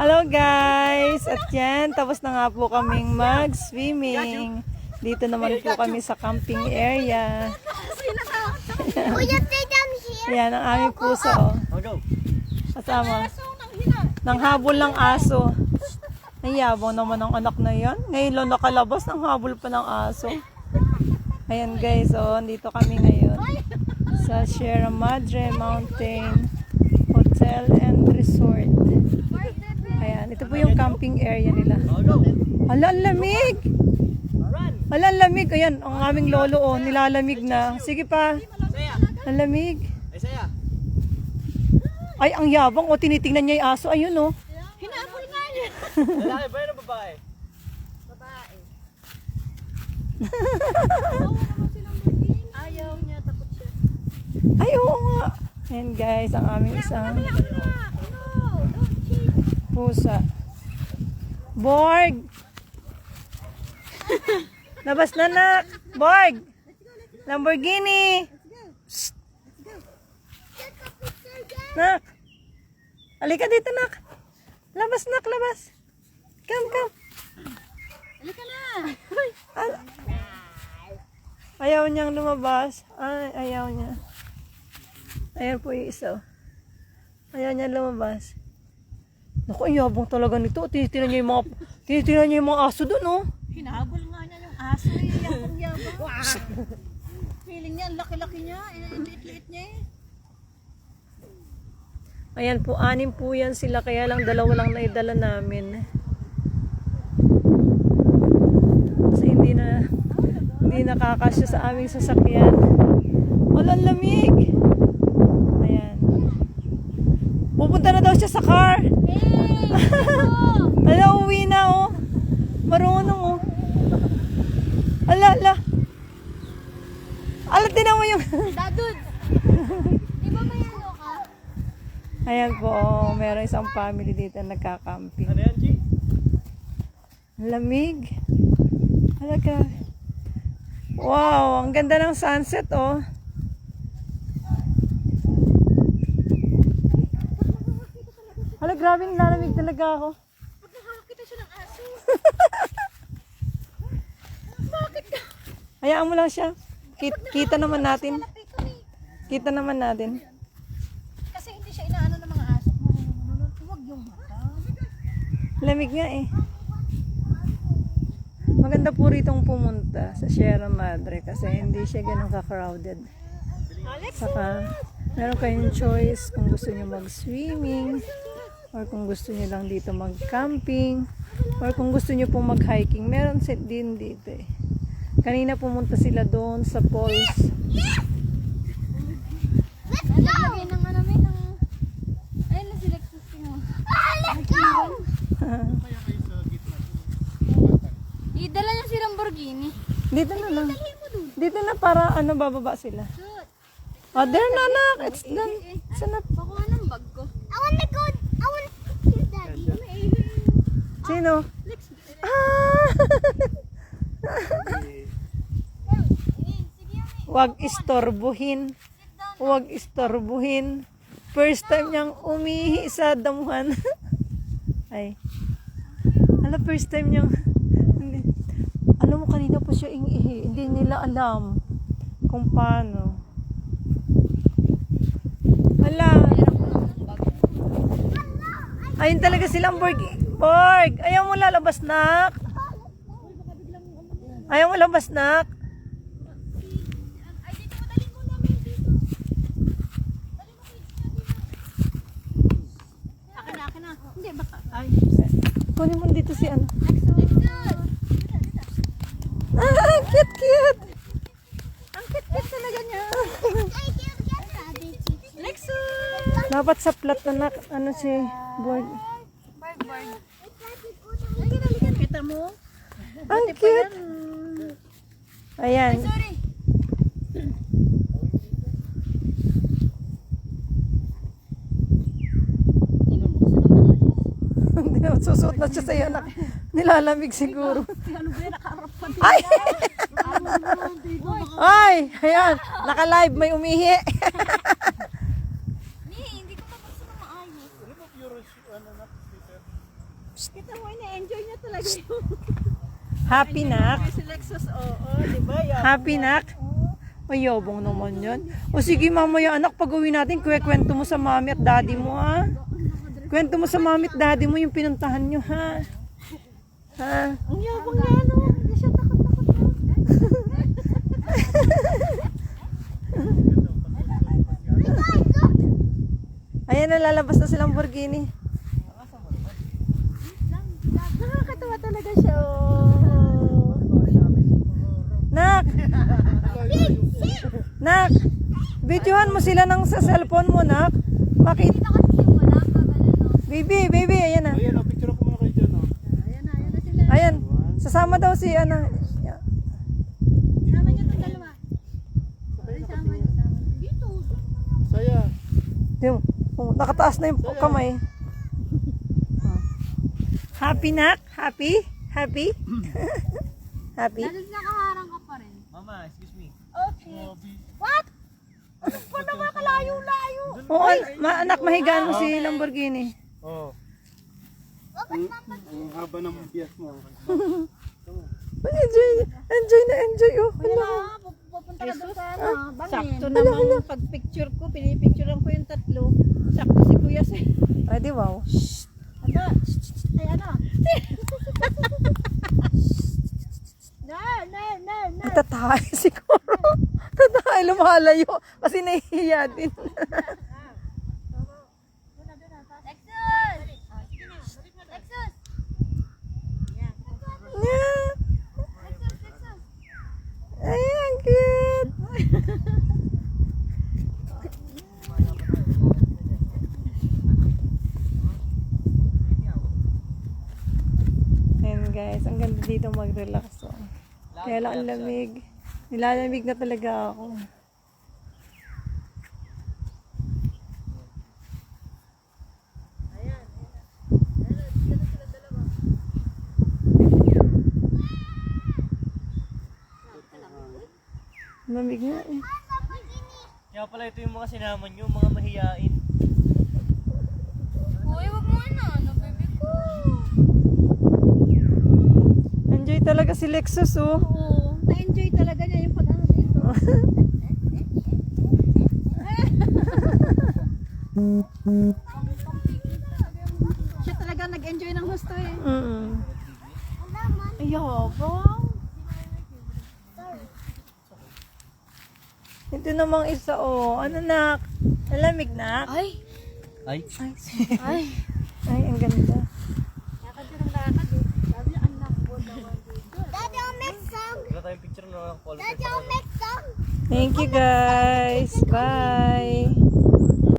Hello guys! At yan, tapos na nga po kaming mag-swimming. Dito naman po kami sa camping area. Kuya, stay down here. Ayan, ang aming puso. oh. Kasama. Nang habol ng aso. Ang yabang naman ng anak na yan. Ngayon lang nakalabas, nang habol pa ng aso. Ayan guys, oh, dito kami ngayon. Sa Sierra Madre Mountain Hotel and Resort. Ayan, ito po yung camping area nila. Hala, ang lamig! Hala, ang lamig. Ayan, ang aming lolo, oh, nilalamig na. Sige pa. Ang lamig. Ay, ang yabang. O, tinitingnan niya yung aso. Ayun, oh. Hinabol nga niya. Lalaki ba yun babae? Babae. Ayaw niya, takot siya. Ay, oo nga. Ayan, guys, ang aming isang. Pusa. Borg! Labas na, nak! Borg! Lamborghini! Psst. Nak! Halika dito, nak! Labas, nak, labas! Come, come! Halika na. Al- Ayaw niyang lumabas. Ay, ayaw niya. Ayan po yung isa. oh. Ayaw niya lumabas. Naku, ang yabang talaga nito. Tinitingnan niya yung mga, tinitingnan niya yung mga aso doon, oh. Hinahabol nga niya yung aso eh. Yabang yabang. Feeling niya, laki-laki niya. Eh, liit-liit niya eh. Ayan po, anim po yan sila. Kaya lang dalawa lang naidala namin. Kasi hindi na, hindi nakakasya sa aming sasakyan. Wala, ang lamig! Ayan. Pupunta na daw siya sa car. Ala, uwi na oh. Marunong oh. Ala, ala. Ala, tinan mo yung... Dadud! Di ba may ano ka? Ayan po, oh, meron isang family dito na nagka-camping. Ano yan, G? Ang Lamig. Talaga. Wow, ang ganda ng sunset, oh. Grabe, lalamig talaga ako. Ba't nakakakita siya ng aso? Bakit ka? Hayaan mo lang siya. Kita, kita naman natin. Kita naman natin. Kasi hindi siya inaano ng mga aso. Huwag yung mata. Lamig nga eh. Maganda po ritong pumunta sa Sierra Madre kasi hindi siya ganun ka-crowded. Saka, meron kayong choice kung gusto niyo mag-swimming or kung gusto niyo lang dito mag-camping or kung gusto niyo pong mag-hiking. Meron set din dito eh. Kanina pumunta sila doon sa falls. Let's go! Ano. Ayun na si Lexus mo. Ah, let's go! Idala niya si Lamborghini. Dito na lang. Dito na para ano bababa sila. Oh, there na nak. It's done. It's enough. Pakuha ng bag ko. I wanna go. I wanna picture daddy. Sino? Ah! Huwag istorbuhin. Huwag istorbuhin. First time niyang umihi sa damuhan. Ay. Ala, first time niyang... Alam mo, kanina pa siya ingihi. Hindi nila alam kung paano. Ala. Ayun talaga silang Borg. Borg! Ayaw mo lalabas, nak. Ayaw mo labas, nak. Hindi, baka. Ay, kunin mo dito si ano. Ah, cute, cute. Ang cute-cute talaga niya. Lexus! Dapat sa plat na ano si Borg. Bird, bird. Kita mo? Ang cute. Ayan. Sorry. Hindi na susuot na siya sa'yo, nak. Nilalamig siguro. Ay! Ay! Ayan. Naka-live, may umihi. Ni, hindi ko mabasa na maayos. Kita mo, ina-enjoy niya talaga yung Happy nak. si Lexus. Oo, di ba? Happy nak. Ay, yabang naman yan. O sige, mamaya anak, pag uwi natin, kwento mo sa mami at daddy mo, ha? Kwento mo sa mami at daddy mo yung pinuntahan nyo, ha? Ha? Ang yabang niya, no? Hindi siya takot-takot. Ayan na, lalabas na silang Lamborghini. Talaga siya. Oh. Nak! Nak! Videohan mo sila ng sa cellphone mo, nak. Makita. Baby, baby, ayan na. Ayan, oh, picture ko muna kayo dyan, oh. Ayan na, ayan na sila. Ayan. Sasama daw si, ano. Yung, oh, nakataas na yung kamay. Happy, nak? Happy? Happy? Happy? nakaharang ka pa rin. Mama, excuse me. Okay. What? Ano pa naman kalayo-layo? Oo, ma anak, mahigaan mo si Lamborghini. Oh. Ang, ang haba ng bias mo. Enjoy, enjoy na enjoy, oh. Wala, pupunta ka doon sa ano, bangin. Sakto naman pag picture ko, pinipicturean ko yung tatlo. Sakto si Kuya sa... Di wow. Ano? Ay, ano? Na, na, na, na. Tatay siguro. Tatay, lumalayo. Kasi nahihiya din. Yeah. Ay, ang cute. Ayan guys, ang ganda dito mag-relax. Oh. Kaya lang ang lamig. Nilalamig na talaga ako. Lamig nga eh. Kaya pala ito yung mga sinama nyo, mga mahiyain. Uy, wag mo na. Ano, baby ko? Enjoy talaga si Lexus oh. Oo. Na-enjoy talaga niya yung pag-ano dito. Siya talaga nag-enjoy ng gusto eh. Mm Ayabang. Ito namang isa oh. Ano nak? Malamig na? Ay. Ay? Ay, Ay. ay, ang ganda. Lakad yun ang lakad eh. Sabi niya, anak ko naman dito. Daddy, I'll make some. Wala tayong picture na quality. Thank you guys. Bye.